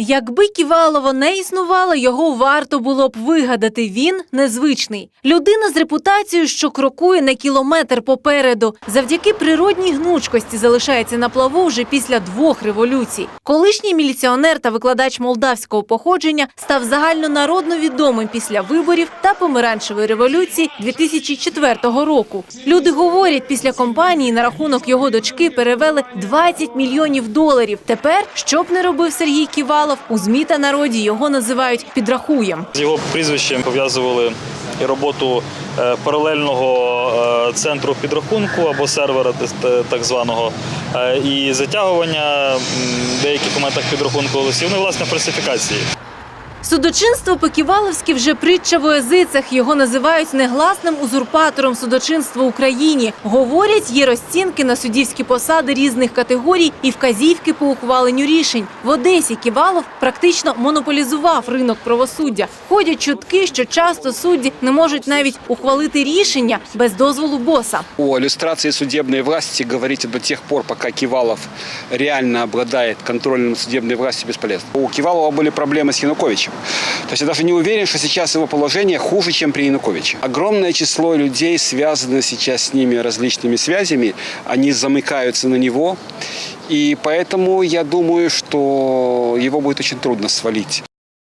Якби Ківалово не існувало, його варто було б вигадати. Він незвичний. Людина з репутацією, що крокує на кілометр попереду. Завдяки природній гнучкості залишається на плаву вже після двох революцій. Колишній міліціонер та викладач молдавського походження став загальнонародно відомим після виборів та помаранчевої революції 2004 року. Люди говорять, після компанії на рахунок його дочки перевели 20 мільйонів доларів. Тепер, що б не робив Сергій Ківалов, у змі та народі його називають підрахуєм. З його прізвищем пов'язували і роботу е, паралельного е, центру підрахунку або сервера так званого, е, і затягування деяких моментах підрахунку голосів, ну і власне фальсифікації. Судочинство по-ківаловськи вже притча в язицях. Його називають негласним узурпатором судочинства Україні. Говорять, є розцінки на суддівські посади різних категорій і вказівки по ухваленню рішень. В Одесі Ківалов практично монополізував ринок правосуддя. Ходять чутки, що часто судді не можуть навіть ухвалити рішення без дозволу боса. О иллюстрации судебной власти говорить до тех пор, пока Кивалов реально обладает контролем над судебной властью, бесполезно. У Кивалова были проблемы с Януковичем. То есть я даже не уверен, что сейчас его положение хуже, чем при Януковиче. Огромное число людей связано сейчас с ними различными связями. Они замыкаются на него. И поэтому я думаю, что его будет очень трудно свалить.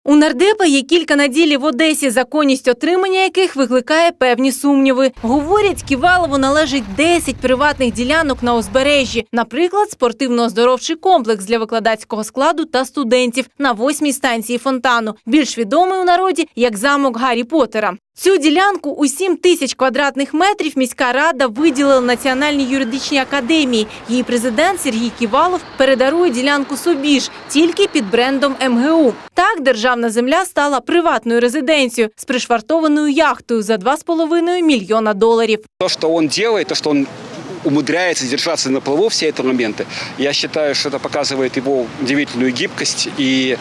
У нардепа є кілька наділів в Одесі, законність отримання яких викликає певні сумніви. Говорять, Ківалову належить 10 приватних ділянок на узбережжі, наприклад, спортивно-оздоровчий комплекс для викладацького складу та студентів на восьмій станції фонтану, більш відомий у народі як замок Гаррі Поттера. Цю ділянку у 7 тисяч квадратних метрів міська рада виділила Національній юридичній академії. Її президент Сергій Ківалов передарує ділянку собі ж, тільки під брендом МГУ. Так державна земля стала приватною резиденцією з пришвартованою яхтою за 2,5 мільйона доларів. То, что он делает, то, что он умудряется держаться на плаву все эти моменты, я считаю, что это показывает его удивительную гибкость, и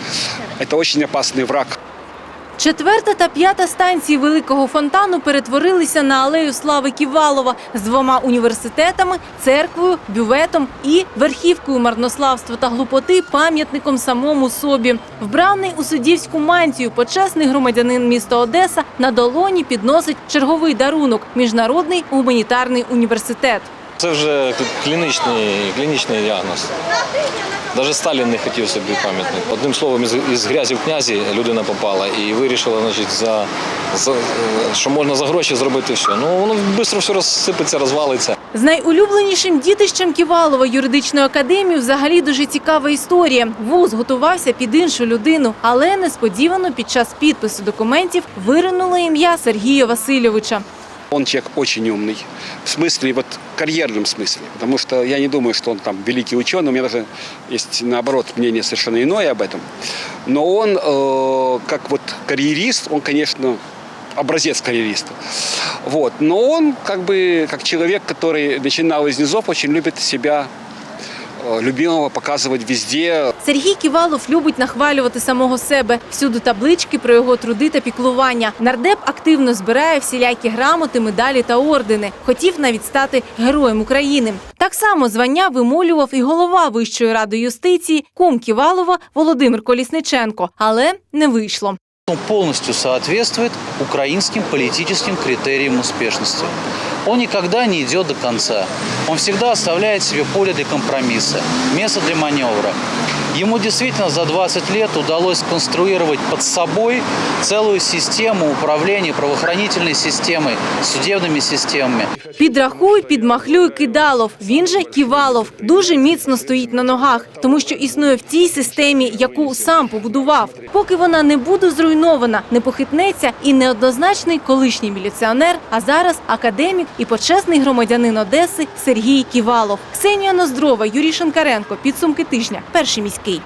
это очень опасный враг. Четверта та п'ята станції великого фонтану перетворилися на алею слави Ківалова з двома університетами, церквою, бюветом і верхівкою марнославства та глупоти пам'ятником самому собі. Вбраний у суддівську мантію, почесний громадянин міста Одеса на долоні підносить черговий дарунок міжнародний гуманітарний університет. Це вже клінічний, клінічний діагноз. Навіть Сталін не хотів собі пам'ятник. Одним словом, із, грязі в князі людина попала і вирішила, значить, за, за, що можна за гроші зробити все. Ну воно швидко все розсипеться, розвалиться. З найулюбленішим дітищем Ківалова юридичної академії взагалі дуже цікава історія. Вуз готувався під іншу людину, але несподівано під час підпису документів виринуло ім'я Сергія Васильовича. Он человек очень умный, в смысле, вот карьерном смысле, потому что я не думаю, что он там великий ученый, у меня даже есть, наоборот, мнение совершенно иное об этом. Но он, э, как вот карьерист, он, конечно, образец карьериста. Вот. Но он, как бы, как человек, который начинал из низов, очень любит себя любимого показывать везде, Сергій Ківалов любить нахвалювати самого себе. Всюди таблички про його труди та піклування. Нардеп активно збирає всілякі грамоти, медалі та ордени. Хотів навіть стати героєм України. Так само звання вимолював і голова Вищої ради юстиції кум Ківалова Володимир Колісниченко, але не вийшло. Он полностью соответствует украинским политическим критериям успешности. Он никогда не идет до конца. Он всегда оставляет себе поле для компромисса, место для маневра. Ему действительно за 20 лет удалось сконструировать под собой целую систему управления правоохранительной системой, судебными системами. Підрахуй, підмахлюй кидалов. Він же Ківалов дуже міцно стоїть на ногах, тому що існує в тій системі, яку сам побудував. Поки вона не буде зруйнована, не похитнеться і неоднозначний колишній міліціонер, а зараз академік і почесний громадянин Одеси Сергій Ківалов. Ксенія Ноздрова, Юрій Шанкаренко, Підсумки тижня. Перший міський.